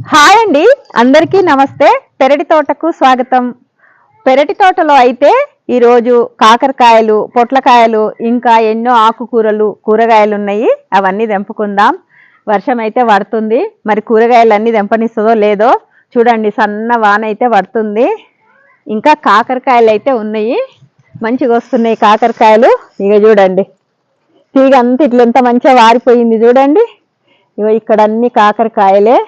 Hi అండి. అందరికీ నమస్తే. పెరటి తోటకు స్వాగతం. పెరటి తోటలో అయితే ఈరోజు కాకరకాయలు పొట్లకాయలు ఇంకా ఎన్నో ఆకుకూరలు కూరగాయలు ఉన్నాయి అవన్నీ తెంపుకుందాం. వర్షం అయితే పడుతుంది. మరి కూరగాయలు అన్నీ తెంపనిస్తుందో లేదో చూడండి. సన్న వాన అయితే పడుతుంది. ఇంకా కాకరకాయలు అయితే ఉన్నాయి. మంచిగా వస్తున్నాయి కాకరకాయలు. ఇక చూడండి. తీగ అంతా ఇట్లా మంచిగా వారిపోయింది. చూడండి. ఇగో ఇక్కడ అన్ని కాకరకాయలే.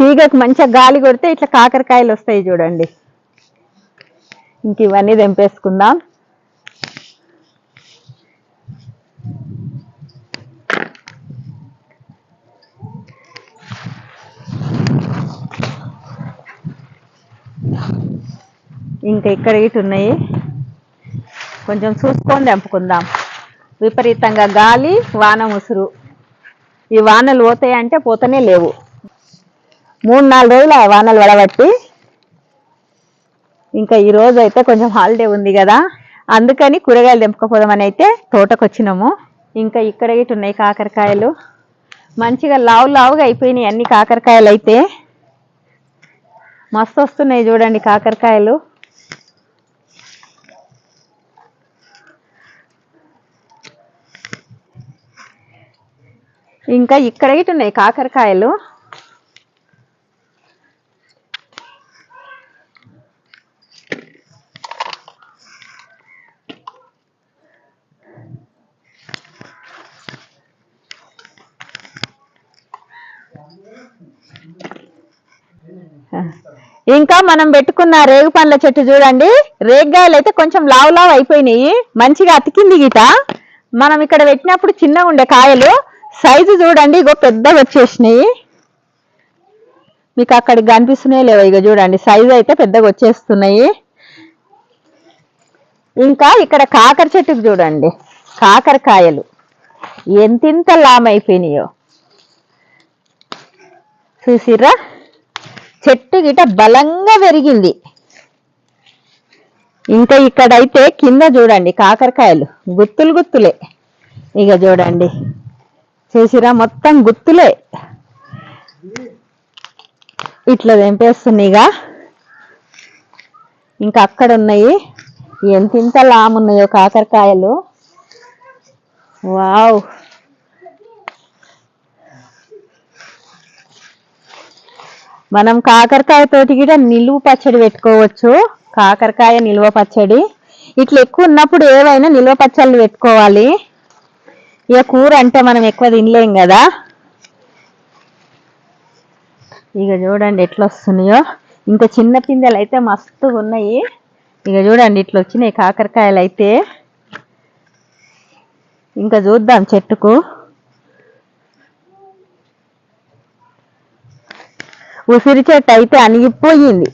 తీగకు మంచిగా గాలి కొడితే ఇట్లా కాకరకాయలు వస్తాయి చూడండి. ఇంక ఇవన్నీ తెంపేసుకుందాం. ఇంకా ఇక్కడ ఇటు ఉన్నాయి. కొంచెం చూసుకొని తెంపుకుందాం. విపరీతంగా గాలి వాన ముసురు. ఈ వానలు పోతాయంటే పోతనే లేవు. మూడు నాలుగు రోజులు ఆ వానలు పడబట్టి ఇంకా ఈ రోజు అయితే కొంచెం హాలిడే ఉంది కదా. అందుకని కూరగాయలు తెంపుకపోదామని అయితే తోటకు వచ్చినాము ఇంకా ఇక్కడ ఇటు ఉన్నాయి కాకరకాయలు. మంచిగా లావు లావుగా అయిపోయినాయి అన్ని కాకరకాయలు అయితే. మస్తు వస్తున్నాయి చూడండి కాకరకాయలు. ఇంకా ఇక్కడ ఇటు ఉన్నాయి కాకరకాయలు. ఇంకా మనం పెట్టుకున్న రేగు పండ్ల చెట్టు చూడండి. రేగ్గాయలు అయితే కొంచెం లావు లావు అయిపోయినాయి. మంచిగా అతికింది గీత. మనం ఇక్కడ పెట్టినప్పుడు చిన్నగా ఉండే కాయలు. సైజు చూడండి ఇగో పెద్దగా వచ్చేసినాయి. మీకు అక్కడికి కనిపిస్తున్నాయి లేవో ఇక చూడండి. సైజు అయితే పెద్దగా వచ్చేస్తున్నాయి. ఇంకా ఇక్కడ కాకర చెట్టుకు చూడండి. కాకరకాయలు. ఎంతింత లామైపోయినాయో చూసిర్రా? చెట్టు గిట బలంగా పెరిగింది. ఇంకా ఇక్కడైతే కింద చూడండి కాకరకాయలు. గుత్తులు గుత్తులే. ఇక చూడండి. చేసిరా మొత్తం గుత్తులే. ఇట్లా తెంపేస్తున్నాయిగా ఇంకా అక్కడ ఉన్నాయి ఎంత ఇంత లామున్నాయో కాకరకాయలు. వావ్. మనం కాకరకాయ తోటి కూడా నిలువ పచ్చడి పెట్టుకోవచ్చు. కాకరకాయ నిల్వ పచ్చడి. ఇట్లా ఎక్కువ ఉన్నప్పుడు ఏవైనా నిల్వ పచ్చళ్ళు పెట్టుకోవాలి. ఇక కూర అంటే మనం ఎక్కువ తినలేం కదా. ఇక చూడండి ఎట్లా వస్తున్నాయో. ఇంకా చిన్న పిందెలు అయితే మస్తుగా ఉన్నాయి. ఇక చూడండి ఇట్లా వచ్చినాయి కాకరకాయలు అయితే. ఇంకా చూద్దాం చెట్టుకు. ఉసిరి చెట్టు అయితే అణిగిపోయింది.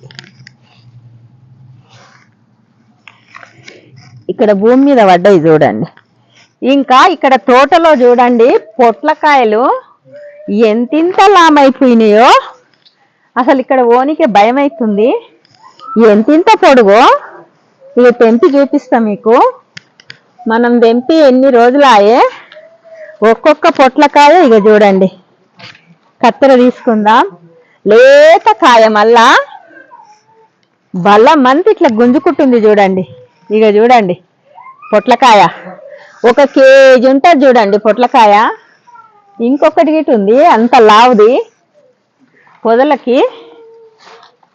ఇక్కడ భూమి మీద పడ్డాయి చూడండి. ఇంకా ఇక్కడ తోటలో చూడండి పొట్లకాయలు ఎంతింత లామైపోయినాయో. అసలు ఇక్కడ ఓనికే భయం అవుతుంది ఎంతింత పొడుగో. ఇక తెంపి చూపిస్తా మీకు. మనం తెంపి ఎన్ని రోజులు ఒక్కొక్క పొట్లకాయ ఇక చూడండి. కత్తెర తీసుకుందాం. లేత కాయ మళ్ళా బల్ల మంది ఇట్లా గుంజుకుంటుంది చూడండి. ఇక చూడండి. పొట్లకాయ. ఒక కేజీ ఉంటుంది చూడండి పొట్లకాయ. ఇంకొకటి గిట్ ఉంది అంత లావుది. పొదలకి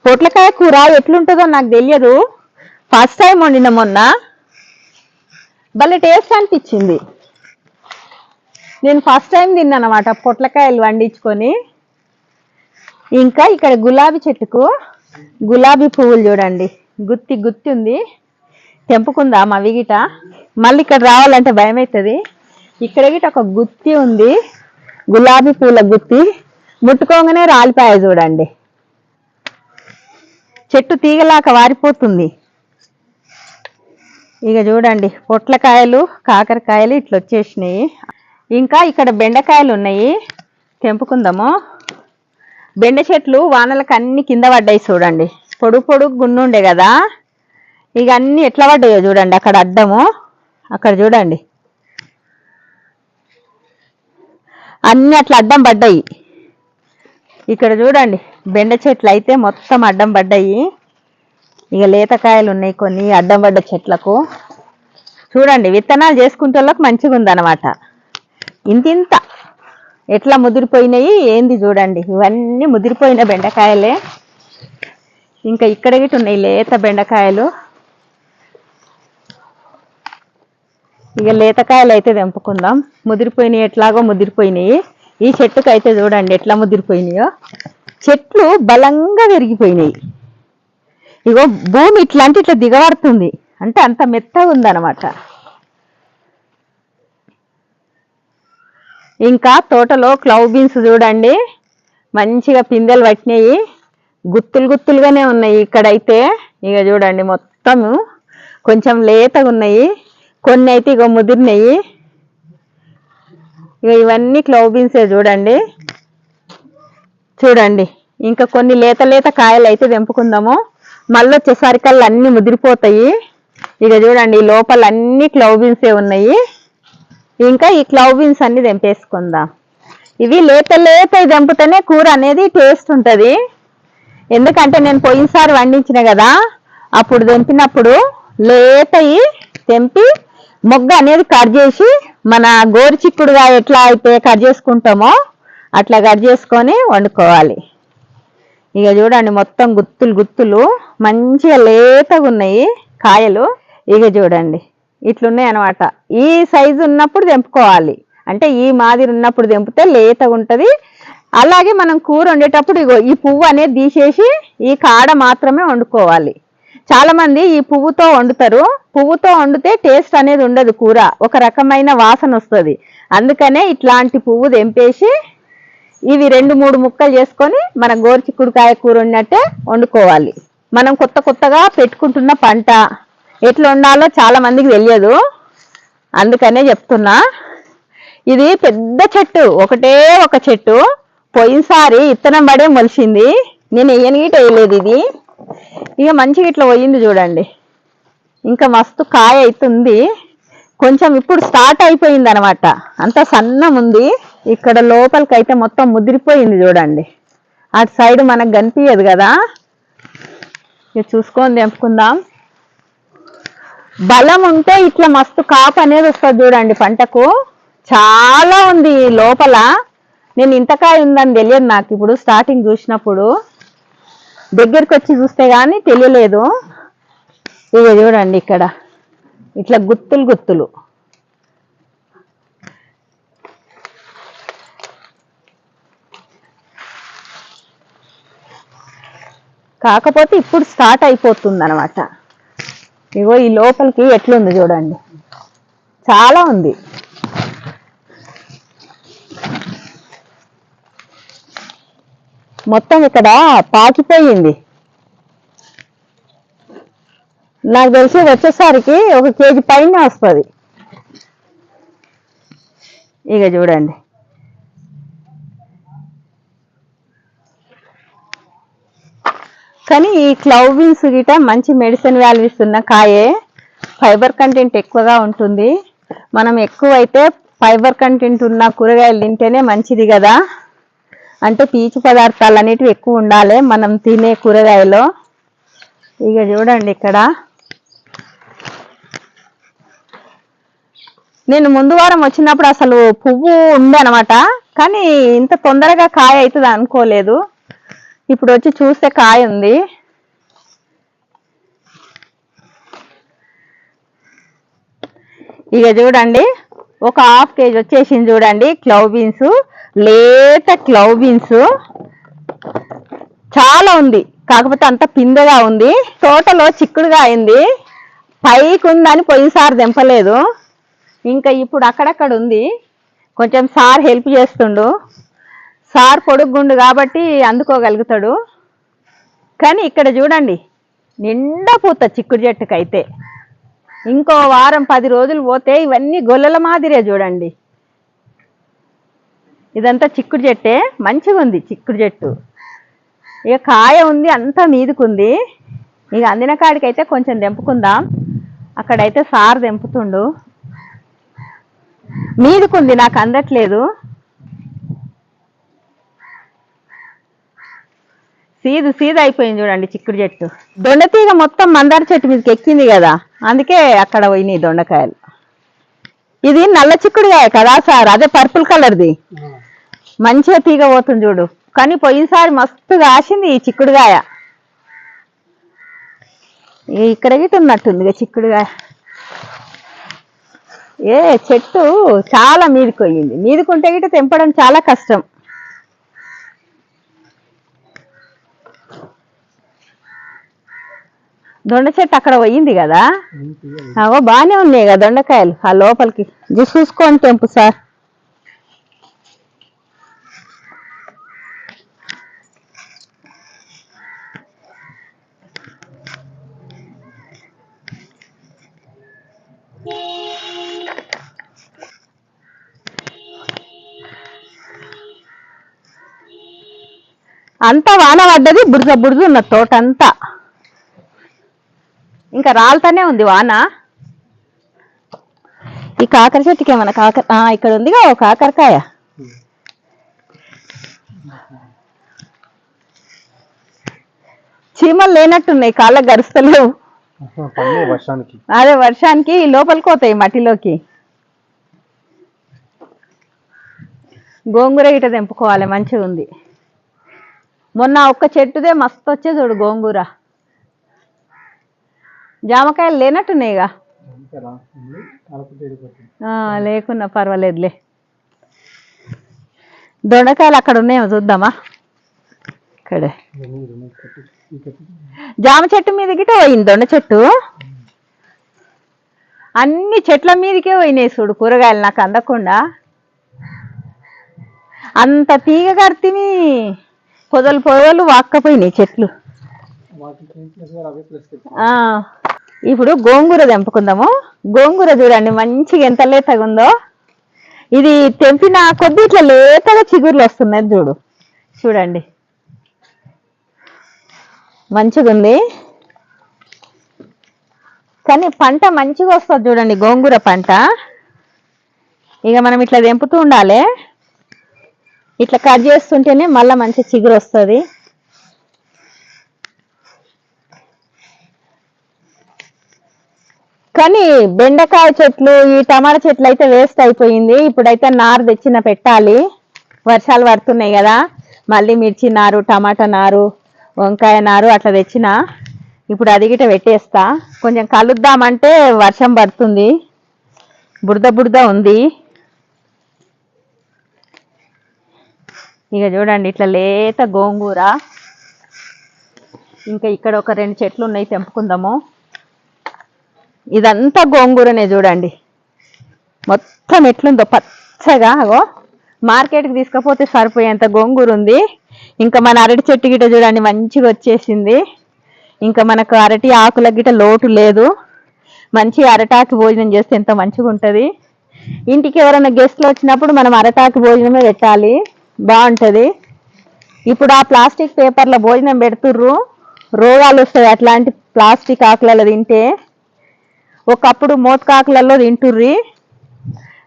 పొట్లకాయ కూర ఎట్లుంటుందో నాకు తెలియదు. ఫస్ట్ టైం వండిన మొన్న. భలే టేస్ట్ అనిపించింది. నేను ఫస్ట్ టైం తిన్నాను అనమాట పొట్లకాయలు వండించుకొని. ఇంకా ఇక్కడ గులాబీ చెట్టుకు గులాబీ పువ్వులు చూడండి. గుత్తి గుత్తి ఉంది. తెంపుకుందాం అవి గిట మళ్ళీ ఇక్కడ రావాలంటే భయం అవుతుంది ఇక్కడ గిట ఒక గుత్తి ఉంది. గులాబీ పూల గుత్తి. ముట్టుకోగానే రాలిపాయ చూడండి. చెట్టు తీగలాక వారిపోతుంది. ఇక చూడండి పొట్లకాయలు కాకరకాయలు ఇట్లా వచ్చేసినాయి ఇంకా ఇక్కడ బెండకాయలు ఉన్నాయి. తెంపుకుందాము. బెండ చెట్లు వానలకు అన్ని కింద పడ్డాయి చూడండి. పొడుగు పొడుగు గున్నుండే కదా. ఇక అన్ని ఎట్లా పడ్డాయో చూడండి అక్కడ అడ్డము అక్కడ చూడండి. అన్ని అట్లా అడ్డం పడ్డాయి. ఇక్కడ చూడండి బెండ చెట్లు అయితే మొత్తం అడ్డం పడ్డాయి. ఇక లేతకాయలు ఉన్నాయి కొన్ని అడ్డం పడ్డ చెట్లకు. చూడండి విత్తనాలు చేసుకుంటే వాళ్ళకి మంచిగా ఉందన్నమాట ఇంతింత. ఎట్లా ముదిరిపోయినాయి ఏంది చూడండి. ఇవన్నీ ముదిరిపోయిన బెండకాయలే. ఇంకా ఇక్కడ గిట్ట ఉన్నాయి లేత బెండకాయలు. ఇక లేతకాయలు అయితే తెంపుకుందాం. ముదిరిపోయినాయి ఎట్లాగో ముదిరిపోయినాయి ఈ చెట్టుకు అయితే చూడండి ఎట్లా ముదిరిపోయినాయో. చెట్లు బలంగా పెరిగిపోయినాయి ఇగో భూమి ఇట్లాంటి ఇట్లా దిగబడుతుంది. అంటే అంత మెత్తగా ఉందన్నమాట. ఇంకా తోటలో క్లవ్ బీన్స్ చూడండి. మంచిగా పిందెలు పట్టినాయి. గుత్తులు గుత్తులుగానే ఉన్నాయి ఇక్కడైతే. ఇక చూడండి మొత్తము. కొంచెం లేతగా ఉన్నాయి. కొన్ని అయితే ఇక ముదిరినాయి. ఇక ఇవన్నీ క్లవ్ బీన్సే చూడండి. చూడండి. ఇంకా కొన్ని లేత లేత కాయలు అయితే తెంపుకుందాము. మళ్ళీ వచ్చేసరికల్లా అన్నీ ముదిరిపోతాయి. ఇక చూడండి లోపల అన్ని క్లవ్ బీన్సే ఉన్నాయి. ఇంకా ఈ క్లవ్ బీన్స్ అన్ని తెంపేసుకుందాం. ఇవి లేత లేత తెంపుతేనే కూర అనేది టేస్ట్ ఉంటుంది. ఎందుకంటే నేను పోయినసారి వండించిన కదా అప్పుడు తెంపినప్పుడు లేతయి తెంపి మొగ్గ అనేది కట్ చేసి మన గోరు చిక్కుడుగా ఎట్లా అయితే కట్ చేసుకుంటామో అట్లా కట్ చేసుకొని వండుకోవాలి. ఇక చూడండి మొత్తం గుత్తులు గుత్తులు మంచిగా లేతగా ఉన్నాయి కాయలు. ఇక చూడండి. ఇట్లున్నాయి అనమాట ఈ సైజు ఉన్నప్పుడు తెంపుకోవాలి. అంటే ఈ మాదిరి ఉన్నప్పుడు తెంపితే లేతగా ఉంటుంది. అలాగే మనం కూర వండేటప్పుడు ఇగో ఈ పువ్వు అనేది తీసేసి ఈ కాడ మాత్రమే వండుకోవాలి. చాలామంది ఈ పువ్వుతో వండుతారు. పువ్వుతో వండితే టేస్ట్ అనేది ఉండదు కూర. ఒక రకమైన వాసన వస్తుంది. అందుకనే ఇట్లాంటి పువ్వు తెంపేసి ఇవి రెండు మూడు ముక్కలు చేసుకొని మన గోరుచిక్కుడుకాయ కూర వండినట్టే వండుకోవాలి. మనం కొత్త కొత్తగా పెట్టుకుంటున్న పంట. ఎట్లా ఉండాలో చాలా మందికి తెలియదు. అందుకనే చెప్తున్నా. ఇది పెద్ద చెట్టు ఒకటే ఒక చెట్టు. పోయినసారి ఇత్తనం పడే మొలిసింది. నేను వేయనిగిట వేయలేదు ఇది. ఇక మంచిగా ఇట్లా పోయింది చూడండి. ఇంకా మస్తు కాయ అవుతుంది కొంచెం ఇప్పుడు స్టార్ట్ అయిపోయింది అనమాట అంత సన్నం ఉంది. ఇక్కడ లోపలికి అయితే మొత్తం ముదిరిపోయింది చూడండి. అటు సైడ్ మనకు కనిపించదు కదా. ఇక చూసుకొని తెంపుకుందాం. బలం ఉంటే ఇట్లా మస్తు కాపు అనేది వస్తుంది చూడండి పంటకు. చాలా ఉంది లోపల. నేను ఇంతకాయ ఉందని తెలియదు నాకు ఇప్పుడు స్టార్టింగ్ చూసినప్పుడు. దగ్గరికి వచ్చి చూస్తే కానీ తెలియలేదు. ఇక చూడండి ఇక్కడ. ఇట్లా గుత్తులు గుత్తులు. కాకపోతే ఇప్పుడు స్టార్ట్ అయిపోతుంది అనమాట ఇగో ఈ లోపలికి ఎట్లుంది చూడండి. చాలా ఉంది. మొత్తం ఇక్కడ పాకిపోయింది. నాకు తెలిసి వచ్చేసరికి ఒక కేజీ పైన వస్తుంది. ఇక చూడండి. కానీ ఈ క్లౌ బీన్స్ గిట మంచి మెడిసిన్ వాల్యూస్ ఉన్న కాయే. ఫైబర్ కంటెంట్ ఎక్కువగా ఉంటుంది. మనం ఎక్కువైతే ఫైబర్ కంటెంట్ ఉన్న కూరగాయలు తింటేనే మంచిది కదా. అంటే పీచు పదార్థాలు అనేటివి ఎక్కువ ఉండాలి మనం తినే కూరగాయలో. ఇక చూడండి ఇక్కడ. నేను ముందు వారం వచ్చినప్పుడు అసలు పువ్వు ఉంది అనమాట కానీ ఇంత తొందరగా కాయ అవుతుంది అనుకోలేదు. ఇప్పుడు వచ్చి చూస్తే కాయ ఉంది ఇక చూడండి ఒక హాఫ్ కేజీ వచ్చేసింది చూడండి క్లవ్ బీన్స్. లేత క్లవ్ బీన్స్. చాలా ఉంది కాకపోతే అంత పిందెగా ఉంది. తోటలో చిక్కుడుగా అయింది. పైకి ఉందని పోయినసారి దింపలేదు ఇంకా ఇప్పుడు అక్కడక్కడ ఉంది. కొంచెం సార్ హెల్ప్ చేస్తుండు. సార్ పొడుగుండు కాబట్టి అందుకోగలుగుతాడు. కానీ ఇక్కడ చూడండి నిండా పూత చిక్కుడు చెట్టుకైతే. ఇంకో వారం పది రోజులు పోతే ఇవన్నీ గొల్లల మాదిరే చూడండి. ఇదంతా చిక్కుడు చెట్టే మంచిగా ఉంది చిక్కుడు చెట్టు. ఇక కాయ ఉంది అంతా మీదుకుంది. ఇక అందిన కాడికైతే కొంచెం తెంపుకుందాం. అక్కడైతే సార్ తెంపుతుండు. మీదుకుంది నాకు అందట్లేదు. సీదు సీదు అయిపోయింది చూడండి చిక్కుడు చెట్టు. దొండతీగ మొత్తం మందార చెట్టు మీదకి ఎక్కింది కదా అందుకే అక్కడ పోయినాయి దొండకాయలు. ఇది నల్ల చిక్కుడుకాయ కదా సార్ అదే పర్పుల్ కలర్ది. మంచిగా తీగ పోతుంది చూడు. కానీ పోయినసారి మస్తు కాసింది ఈ చిక్కుడుకాయ. ఇక్కడ గిట్ట ఉన్నట్టుంది చిక్కుడుకాయ. ఏ చెట్టు చాలా మీదకి పోయింది. మీదకుంటే గిట్ట తెంపడం చాలా కష్టం. దొండ చెట్టు అక్కడ పోయింది కదా? అవో బాగానే ఉన్నాయి కదా దొండకాయలు ఆ లోపలికి. జూస్ చూసుకొని తెంపు సార్. అంతా వాన పడ్డది బురద బురద ఉన్న తోట అంతా ఇంకా రాలుతానే ఉంది వాన. ఈ కాకర చెట్టుకి ఏమన్నా కాకర ఇక్కడ ఉందిగా ఒక కాకరకాయ. చీమలు లేనట్టున్నాయి కాళ్ళకు గరుస్తలేవు. అదే వర్షానికి లోపలికి పోతాయి మట్టిలోకి. గోంగూర ఇట తెంపుకోవాలి మంచిగా ఉంది మొన్న ఒక్క చెట్టుదే మస్తు వచ్చే చూడు గోంగూర. జామకాయలు లేనట్టున్నాయిగా. ఆ, లేకున్నా పర్వాలేదులే. దొండకాయలు అక్కడ ఉన్నాయేమో చూద్దామా? ఇక్కడే. జామ చెట్టు మీద గిట పోయింది దొండ చెట్టు. అన్ని చెట్ల మీదకే పోయినాయి చూడు కూరగాయలు నాకు అందకుండా. అంత తీగ కడితిమి పొదలు పొదలు వాక్కపోయినాయి చెట్లు. ఆ, ఇప్పుడు గోంగూర తెంపుకుందాము. గోంగూర చూడండి మంచిగా ఎంత లేతగా ఉందో ఇది తెంపిన కొద్ది ఇట్లా లేతగా చిగుర్లు వస్తున్నాయి చూడు. చూడండి. మంచిగా ఉంది కానీ పంట మంచిగా వస్తుంది చూడండి గోంగూర పంట. ఇక మనం ఇట్లా తెంపుతూ ఉండాలి. ఇట్లా కట్ చేస్తుంటేనే మళ్ళీ మంచి చిగురు వస్తుంది. కానీ బెండకాయ చెట్లు ఈ టమాటా చెట్లు అయితే వేస్ట్ అయిపోయింది. ఇప్పుడైతే నారు తెచ్చిన పెట్టాలి. వర్షాలు పడుతున్నాయి కదా. మళ్ళీ మిర్చి నారు టమాటా నారు వంకాయ నారు అట్లా తెచ్చిన. ఇప్పుడు అది గిట పెట్టేస్తా. కొంచెం కలుద్దామంటే వర్షం పడుతుంది. బురద బురద ఉంది. ఇక చూడండి ఇట్లా లేత గోంగూర. ఇంకా ఇక్కడ ఒక రెండు చెట్లు ఉన్నాయి తెంపుకుందాము. ఇదంతా గోంగూరనే చూడండి. మొత్తం ఎట్లుందో పచ్చగా అగో. మార్కెట్కి తీసుకపోతే సరిపోయేంత గోంగూర ఉంది ఇంకా మన అరటి చెట్టు గిట చూడండి మంచిగా వచ్చేసింది. ఇంకా మనకు అరటి ఆకుల గిట లోటు లేదు. మంచి అరటాకు భోజనం చేస్తే ఎంత మంచిగా ఉంటుంది. ఇంటికి ఎవరైనా గెస్ట్లు వచ్చినప్పుడు మనం అరటాకు భోజనమే పెట్టాలి. బాగుంటుంది. ఇప్పుడు ఆ ప్లాస్టిక్ పేపర్ల భోజనం పెడుతుర్రు. రోగాలు వస్తాయి అట్లాంటి ప్లాస్టిక్ ఆకులలో తింటే. ఒకప్పుడు మోతకాకులలో తింటుర్రి.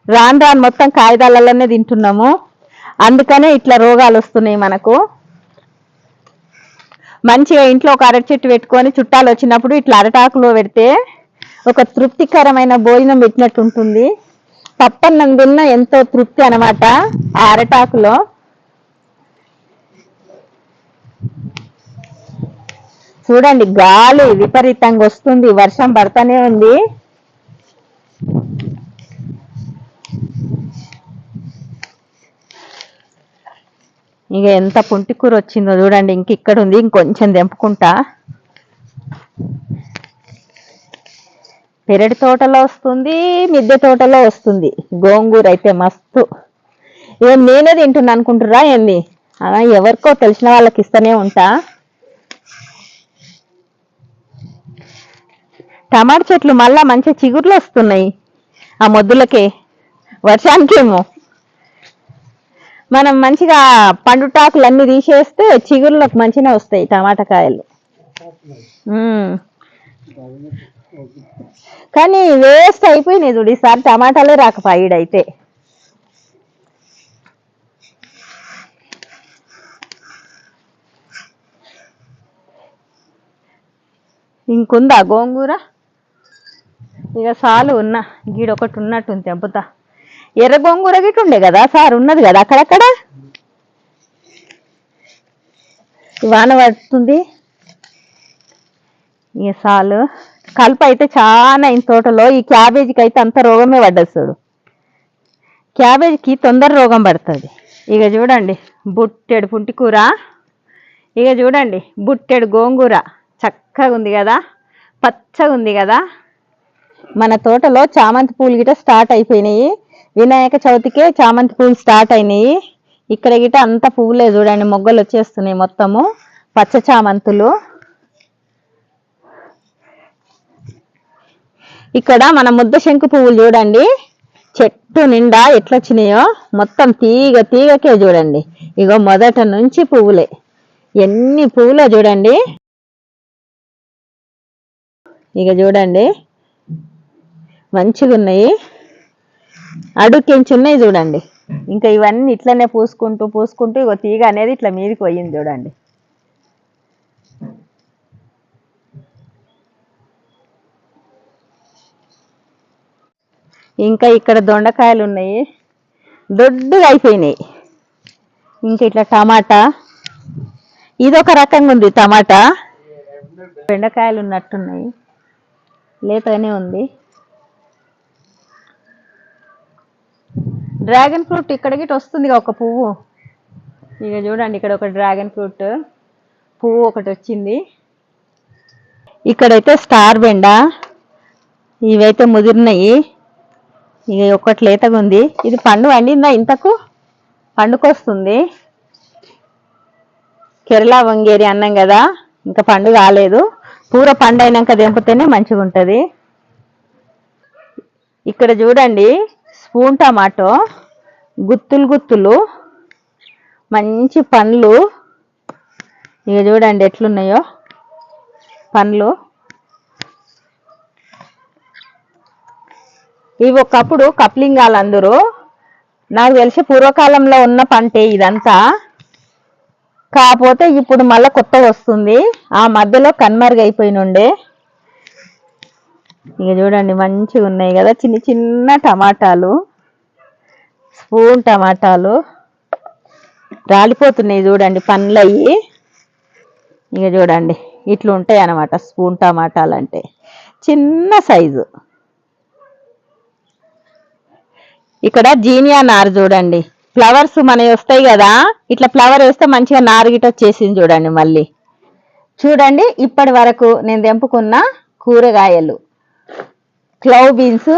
రాను రాను మొత్తం కాగితాలలోనే తింటున్నాము. అందుకనే ఇట్లా రోగాలు వస్తున్నాయి మనకు. మంచిగా ఇంట్లో ఒక అరటి చెట్టు పెట్టుకొని చుట్టాలు వచ్చినప్పుడు ఇట్లా అరటాకులో పెడితే ఒక తృప్తికరమైన భోజనం పెట్టినట్టు ఉంటుంది. పప్పన్నం తిన్న ఎంతో తృప్తి అన్నమాట ఆ అరటాకులో. చూడండి గాలి విపరీతంగా వస్తుంది వర్షం పడతానే ఉంది. ఇక ఎంత పుంటి కూర వచ్చిందో చూడండి ఇంక ఇక్కడ ఉంది ఇంకొంచెం తెంపుకుంటా. పెరటి తోటలో వస్తుంది మిద్దె తోటలో వస్తుంది. గోంగూర అయితే మస్తు. ఏం నేనే తింటున్నా అనుకుంటురా ఏంది? ఎవరికో తెలిసిన వాళ్ళకి ఇస్తూనే ఉంటా. టమాటా చెట్లు మళ్ళా మంచి చిగుర్లు వస్తున్నాయి. ఆ మొద్దులకే వర్షానికేమో. మనం మంచిగా పండుటాకులు అన్ని తీసేస్తే చిగుర్లకు మంచిగా వస్తాయి టమాటా కాయలు. కానీ వేస్ట్ అయిపోయినాయి చూడు ఈసారి టమాటాలే రాకపాయిడైతే ఇంకుందా గోంగూర? ఇక సాలు ఉన్నా గీడొకటి ఉన్నట్టుంది తెంపుతా ఎర్ర గోంగూర గిట్ ఉండే కదా సార్ ఉన్నది కదా అక్కడక్కడ? వాన పడుతుంది. ఇక సాలు కలుపు అయితే చాలా అయిన తోటలో ఈ క్యాబేజీకి అయితే అంత రోగమే పడ్డది చూడు. క్యాబేజీకి తొందర రోగం పడుతుంది. ఇక చూడండి బుట్టెడు పుంటి కూర ఇక చూడండి బుట్టెడు గోంగూర. చక్కగా ఉంది కదా పచ్చగా ఉంది కదా. మన తోటలో చామంతి పూలు గిట స్టార్ట్ అయిపోయినాయి. వినాయక చవితికే చామంతి పూలు స్టార్ట్ అయినాయి. ఇక్కడ గిట అంత పువ్వులే చూడండి మొగ్గలు వచ్చేస్తున్నాయి మొత్తము. పచ్చ చామంతులు. ఇక్కడ మన ముద్ద శంకు పువ్వులు చూడండి. చెట్టు నిండా ఎట్లా వచ్చినాయో మొత్తం తీగ తీగకే చూడండి. ఇగో మొదట నుంచి పువ్వులే. ఎన్ని పువ్వులో చూడండి. ఇక చూడండి. మంచిగా ఉన్నాయి అడుక్కించి ఉన్నాయి చూడండి ఇంకా ఇవన్నీ ఇట్లనే పూసుకుంటూ పూసుకుంటూ ఇగో తీగ అనేది ఇట్లా మీదకి పోయింది చూడండి. ఇంకా ఇక్కడ దొండకాయలు ఉన్నాయి. దొడ్డుగా అయిపోయినాయి. ఇంకా ఇట్లా టమాటా. ఇదొక రకంగా ఉంది టమాటా. బెండకాయలు ఉన్నట్టున్నాయి. లేతగానే ఉంది. డ్రాగన్ ఫ్రూట్ ఇక్కడ వస్తుంది ఒక పువ్వు. ఇక చూడండి ఇక్కడ ఒక డ్రాగన్ ఫ్రూట్. పువ్వు ఒకటి వచ్చింది. ఇక్కడైతే స్టార్ బెండ. ఇవైతే ముదిరినాయి. ఇక ఒకటి లేతగా ఉంది. ఇది పండు వండిందా ఇంతకు? పండుకొస్తుంది. కేరళ వంగేరి అన్నం కదా ఇంకా పండు కాలేదు పూర పండు అయినాక దింపితేనే మంచిగా ఉంటుంది ఇక్కడ చూడండి స్పూన్ టమాటో గుత్తులు గుత్తులు మంచి పండ్లు. ఇక చూడండి ఎట్లున్నాయో పండ్లు. ఇవి ఒకప్పుడు కప్లింగాలు అందరూ నాకు తెలిసి పూర్వకాలంలో ఉన్న పంటే ఇదంతా. కాకపోతే ఇప్పుడు మళ్ళీ కొత్తగా వస్తుంది. ఆ మధ్యలో కన్మరుగైపోయినుండే. ఇక చూడండి మంచిగా ఉన్నాయి కదా. చిన్న చిన్న టమాటాలు స్పూన్ టమాటాలు రాలిపోతున్నాయి చూడండి పండ్లు అయ్యి ఇక చూడండి ఇట్లా ఉంటాయి అన్నమాట స్పూన్ టమాటాలు అంటే చిన్న సైజు. ఇక్కడ జీనియా నారు చూడండి. ఫ్లవర్స్ మనవి వస్తాయి కదా ఇట్లా ఫ్లవర్ వేస్తే మంచిగా నారు గిట వచ్చేసింది చూడండి మళ్ళీ. చూడండి ఇప్పటి వరకు నేను తెంపుకున్న కూరగాయలు. క్లవ్ బీన్స్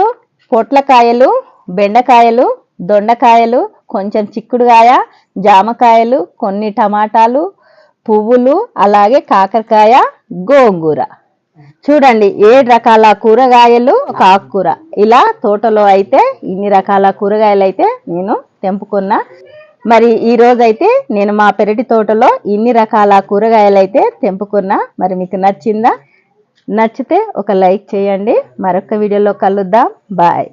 పొట్లకాయలు బెండకాయలు దొండకాయలు కొంచెం చిక్కుడుకాయ జామకాయలు కొన్ని టమాటాలు పువ్వులు అలాగే కాకరకాయ గోంగూర. చూడండి ఏడు రకాల కూరగాయలు ఒక ఆకుకూర. ఇలా తోటలో అయితే ఇన్ని రకాల కూరగాయలు అయితే నేను తెంపుకున్నా. మరి ఈ రోజైతే నేను మా పెరటి తోటలో ఇన్ని రకాల కూరగాయలు అయితే తెంపుకున్నా. మరి మీకు నచ్చిందా? నచ్చితే ఒక లైక్ చేయండి. మరొక వీడియోలో కలుద్దాం. బాయ్.